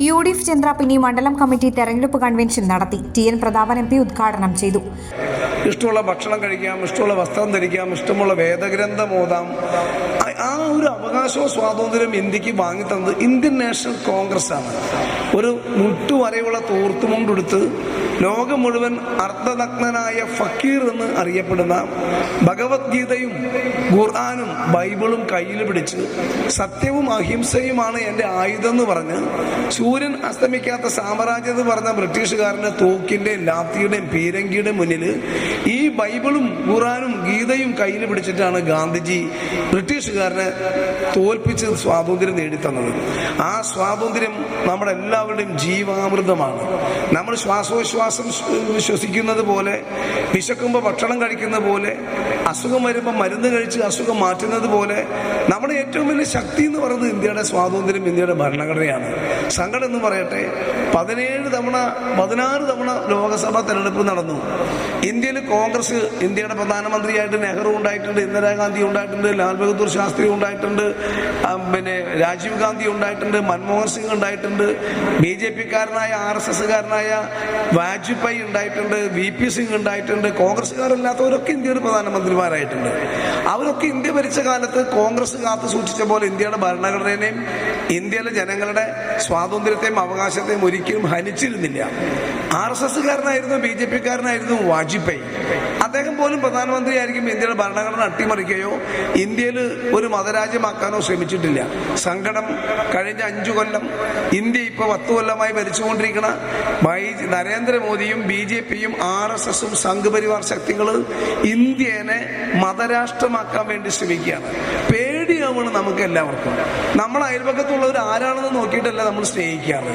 U D F Chandrapinni മണ്ഡലം committee തെരഞ്ഞെടുപ്പ് convention നടത്തി. T N Prathapan M P ഉദ്ഘാടനം ചെയ്തു. ഇഷ്ടമുള്ള ഭക്ഷണം കഴിക്കാം ഇഷ്ടമുള്ള വസ്ത്രം ധരിക്കാം ഇഷ്ടമുള്ള വേദഗ്രന്ഥം ഓതാം. ആ- ആ ഒരു അവകാശവും സ്വാതന്ത്ര്യം ഇന്ത്യയ്ക്ക് വാങ്ങിത്തന്നത് ഇന്ത്യൻ നാഷണൽ കോൺഗ്രസ് ആണ് ഒരു മുട്ടുവരെയുള്ള തോർത്തുമുണ്ടെടുത്ത് ലോകം മുഴുവൻ അർദ്ധനഗ്നനായ ഫക്കീർ എന്ന് അറിയപ്പെടുന്ന ഭഗവത്ഗീതയും ഖുർആാനും ബൈബിളും കയ്യിൽ പിടിച്ച് സത്യവും അഹിംസയുമാണ് എന്റെ ആയുധം എന്ന് പറഞ്ഞ് സൂര്യൻ അസ്തമിക്കാത്ത സാമ്രാജ്യം എന്ന് പറഞ്ഞ ബ്രിട്ടീഷുകാരന്റെ തോക്കിന്റെയും ലാത്തിയുടെയും പീരങ്കിയുടെയും മുന്നിൽ ഈ ബൈബിളും ഖുറാനും ഗീതയും കയ്യിൽ പിടിച്ചിട്ടാണ് ഗാന്ധിജി ബ്രിട്ടീഷുകാരനെ തോൽപ്പിച്ച് സ്വാതന്ത്ര്യം നേടിത്തന്നത്. ആ സ്വാതന്ത്ര്യം നമ്മുടെ എല്ലാവരുടെയും ജീവാമൃതമാണ്. നമ്മൾ ശ്വാസോച്ഛ്വാസം ശ്വ- ശ്വസിക്കുന്നത് പോലെ വിശക്കുമ്പോൾ ഭക്ഷണം കഴിക്കുന്ന പോലെ അസുഖം വരുമ്പോൾ മരുന്ന് കഴിച്ച് അസുഖം മാറ്റുന്നത് പോലെ നമ്മുടെ ഏറ്റവും വലിയ ശക്തി എന്ന് പറയുന്നത് ഇന്ത്യയുടെ സ്വാതന്ത്ര്യം ഇന്ത്യയുടെ ഭരണഘടനയാണ്. സങ്കടം എന്ന് പറയട്ടെ പതിനേഴ് തവണ പതിനാറ് തവണ ലോകസഭാ തെരഞ്ഞെടുപ്പ് നടന്നു. ഇന്ത്യയിൽ കോൺഗ്രസ് ഇന്ത്യയുടെ പ്രധാനമന്ത്രിയായിട്ട് നെഹ്റു ഉണ്ടായിട്ടുണ്ട് ഇന്ദിരാഗാന്ധി ഉണ്ടായിട്ടുണ്ട് ലാൽ ബഹദൂർ ശാസ്ത്രി ഉണ്ടായിട്ടുണ്ട് പിന്നെ രാജീവ് ഗാന്ധി ഉണ്ടായിട്ടുണ്ട് മൻമോഹൻ സിംഗ് ഉണ്ടായിട്ടുണ്ട് ബി ജെ പിക്കാരനായ ആർ എസ് എസ്സുകാരനായ വാജ്പേയി ഉണ്ടായിട്ടുണ്ട് വി പി സിംഗ് ഉണ്ടായിട്ടുണ്ട് കോൺഗ്രസ്സുകാരല്ലാത്തവരൊക്കെ ഇന്ത്യയുടെ പ്രധാനമന്ത്രിമാരായിട്ടുണ്ട്. അവരൊക്കെ ഇന്ത്യ ഭരിച്ച കാലത്ത് കോൺഗ്രസ് കാത്തു സൂക്ഷിച്ച പോലെ ഇന്ത്യയുടെ ഭരണഘടനയെയും ഇന്ത്യയിലെ ജനങ്ങളുടെ സ്വാതന്ത്ര്യത്തെയും അവകാശത്തെയും ഒരിക്കലും ഹനിച്ചിരുന്നില്ല. ആർ എസ് എസ്സുകാരനായിരുന്നു ബി ജെ പിക്കാരനായിരുന്നു വാജ്പേയി. അദ്ദേഹം പോലും പ്രധാനമന്ത്രിയായിരിക്കും ഇന്ത്യയുടെ ഭരണഘടന അട്ടിമറിക്കുകയോ ഇന്ത്യയിൽ ഒരു മതരാജ്യമാക്കാനോ ശ്രമിച്ചിട്ടില്ല. സങ്കടം കഴിഞ്ഞ അഞ്ചു കൊല്ലം ഇന്ത്യ ഇപ്പോൾ പത്തു കൊല്ലമായി ഭരിച്ചുകൊണ്ടിരിക്കുന്ന നരേന്ദ്രമോദിയും ബി ജെ പിയും ആർ എസ് എസും സംഘപരിവാർ ശക്തികൾ ഇന്ത്യനെ മതരാഷ്ട്രമാക്കാൻ വേണ്ടി ശ്രമിക്കുകയാണ്. പേടിയാവണം നമുക്ക് എല്ലാവർക്കും നമ്മൾ അയൽപക്കത്തുള്ളവർ ആരാണെന്ന് നോക്കിയിട്ടല്ല നമ്മൾ സ്നേഹിക്കാറ്.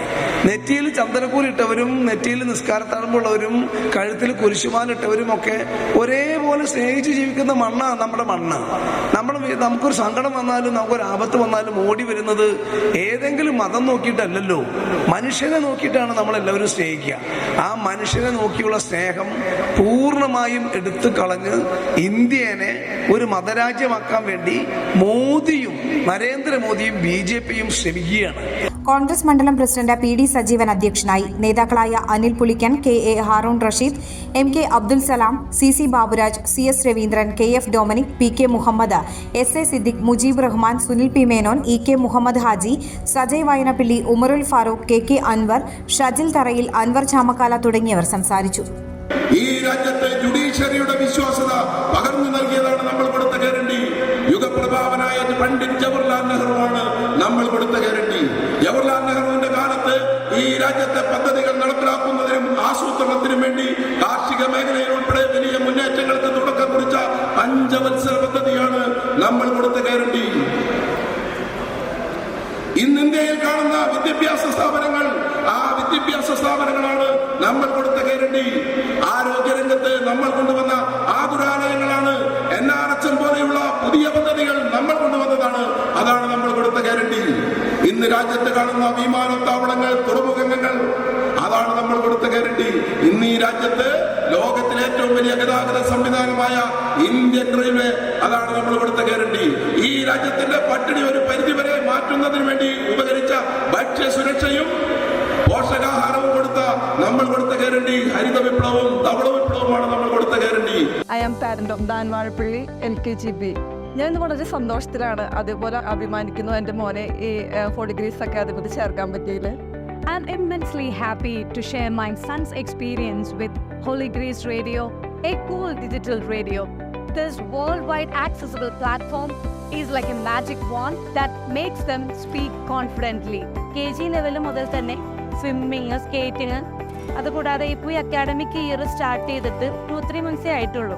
നെറ്റിയിൽ ചന്ദനക്കൂലിട്ടവരും നെറ്റിയിൽ നിസ്കാരത്താഴ്മുള്ളവരും കഴുത്തിൽ കുരിശുമാലിട്ടവരും ഒക്കെ ഒരേപോലെ സ്നേഹിച്ച് ജീവിക്കുന്ന മണ്ണാണ് നമ്മുടെ മണ്ണ്. നമ്മൾ നമുക്കൊരു സങ്കടം വന്നാലും നമുക്കൊരു ആപത്ത് വന്നാലും ഓടി വരുന്നത് ഏതെങ്കിലും മതം നോക്കിയിട്ടല്ലല്ലോ. മനുഷ്യനെ നോക്കിയിട്ടാണ് നമ്മൾ എല്ലാവരും സ്നേഹിക്കുക. ആ മനുഷ്യനെ നോക്കിയുള്ള സ്നേഹം പൂർണമായും എടുത്തു കളഞ്ഞ് ഇന്ത്യനെ ഒരു മതരാജ്യമാക്കാൻ വേണ്ടി മോദിയും നരേന്ദ്രമോദിയും ബി ജെ പിയും ശ്രമിക്കുകയാണ്. കോൺഗ്രസ് മണ്ഡലം പ്രസിഡന്റ് പി ഡി സജീവൻ അധ്യക്ഷനായി. നേതാക്കളായ Anil Pulikkan K A Haroon Rasheed M K Abdul Salam C C Baburaj C S Raveendran K F Dominic P K Muhammad S A Siddique Mujeeb Rahman Sunil P Menon E K Muhammad Haji Sajay Vayanappilly Umarul Farooq K K Anwar Shajil Tharayil Anwar Chamakkala തുടങ്ങിയവർ സംസാരിച്ചു. ഈ രാജ്യത്തെ ജുഡീഷ്യറിയുടെ വിശ്വാസത പകർന്നു നൽകിയതാണ് യുഗപ്രഭാവനായ പണ്ഡിറ്റ് ജവഹർലാൽ നെഹ്റുവാണ് നമ്മൾ കൊടുത്ത guarantee. Jawaharlal നെഹ്റുവിന്റെ കാലത്ത് ഈ രാജ്യത്തെ പദ്ധതികൾ നടപ്പിലാക്കുന്നതിനും ആസൂത്രണത്തിനും വേണ്ടി കാർഷിക മേഖലയിൽ ഉൾപ്പെടെ വലിയ മുന്നേറ്റങ്ങൾക്ക് തുടക്കം കുറിച്ച പഞ്ചവത്സര പദ്ധതിയാണ് നമ്മൾ കൊടുത്ത ഗ്യാരണ്ടി. ഇന്ന് ഇന്ത്യയിൽ കാണുന്ന വിദ്യാഭ്യാസ സ്ഥാപനങ്ങൾ ആ വിദ്യാഭ്യാസ സ്ഥാപനങ്ങളാണ് നമ്മൾ കൊടുത്ത ഗ്യാരണ്ടി. ആരോഗ്യരംഗത്ത് നമ്മൾ കൊണ്ടുവന്ന ആതുരാലയങ്ങളാണ്. എൻ ആർ എച്ച് എം പോലെയുള്ള പുതിയ പദ്ധതികൾ നമ്മൾ കൊണ്ടുവന്നതാണ്. അതാണ് നമ്മൾ കൊടുത്ത ഗ്യാരണ്ടി ഇന്ന് രാജ്യത്ത് കാണുന്ന വിമാനത്താവളങ്ങൾ തുറമുഖങ്ങൾ അതാണ് നമ്മൾ കൊടുത്ത ഗ്യാരണ്ടി ഇന്ന് ഈ രാജ്യത്ത് ലോകത്തിലെ ഏറ്റവും വലിയ ഗതാഗത സംവിധാനമായ ഇന്ത്യൻ റെയിൽവേ അതാണ് നമ്മൾ കൊടുത്ത ഗ്യാരണ്ടി ഈ രാജ്യത്തിന്റെ പട്ടിണി ഒരു പരിധിവരെ മാറ്റുന്നതിന് വേണ്ടി ഉപകരിച്ച ഭക്ഷ്യ സുരക്ഷയും പോഷകാഹാരവും കൊടുത്ത നമ്മൾ കൊടുത്ത ഗ്യാരണ്ടി ഹരിത വിപ്ലവവും ധവള വിപ്ലവവുമാണ് നമ്മൾ കൊടുത്ത guarantee I am parent of Dhan Vazhappally L K G B ഞാൻ വളരെ സന്തോഷത്തിലാണ് അതേപോലെ അഭിമാനിക്കുന്നു എന്റെ മോനെ ഈ ഫോർ ഡിഗ്രീസ് ഒക്കെ അതേപോലെ ചേർക്കാൻ പറ്റിയില്ല I'm immensely happy to share my son's experience with Holy Grace radio a cool digital radio this world wide accessible platform is like a magic wand that makes them speak confidently K G level മുതൽ തന്നെ swimming skating അതുകൂടാതെ ഇപ്പോൾ ഈ academic year start ചെയ്തിട്ട് two three മന്ത്സേ ആയിട്ടുള്ളൂ.